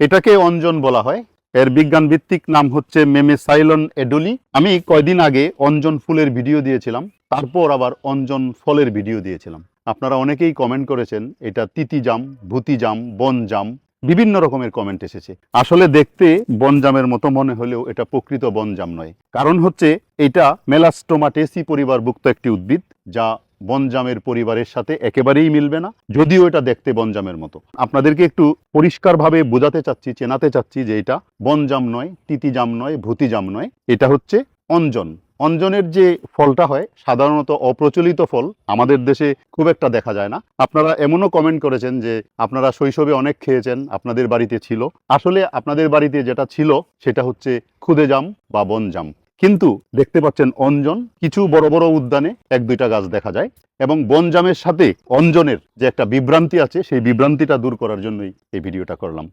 এটাকে অঞ্জন বলা হয়। এর বিজ্ঞান ভিত্তিক নাম হচ্ছে মেমেসাইলন এডুলি। আমি কয়দিন আগে অঞ্জন ফুলের ভিডিও দিয়েছিলাম, তারপর আবার অঞ্জন ফলের ভিডিও দিয়েছিলাম। আপনারা অনেকেই কমেন্ট করেছেন, এটা তিতিজাম, ভূতিজাম, বনজাম, বিভিন্ন রকমের কমেন্ট এসেছে। আসলে দেখতে বনজামের মতো মনে হলেও এটা প্রকৃত বনজাম নয়। কারণ হচ্ছে, এটা মেলাস্টোমাটেসি পরিবারভুক্ত একটি উদ্ভিদ, যা বনজামের পরিবারের সাথে একেবারেই মিলবে না, যদিও এটা দেখতে বনজামের মতো। আপনাদেরকে একটু পরিষ্কারভাবে বোঝাতে চাচ্ছি, চেনাতে চাচ্ছি যে এটা বনজাম নয়, তিতিজাম নয়, ভূতিজাম নয়, এটা হচ্ছে অঞ্জন। অঞ্জনের যে ফলটা হয়, সাধারণত অপ্রচলিত ফল, আমাদের দেশে খুব একটা দেখা যায় না। আপনারা এমনও কমেন্ট করেছেন যে আপনারা শৈশবে অনেক খেয়েছেন, আপনাদের বাড়িতে ছিল। আসলে আপনাদের বাড়িতে যেটা ছিল, সেটা হচ্ছে খুদে জাম বা বনজাম। কিন্তু দেখতে পাচ্ছেন অঞ্জন, কিছু বড় বড় উদ্যানে এক দুইটা গাছ দেখা যায় এবং বনজামের সাথে অঞ্জনের যে একটা বিভ্রান্তি আছে, সেই বিভ্রান্তিটা দূর করার জন্যই এই ভিডিওটা করলাম।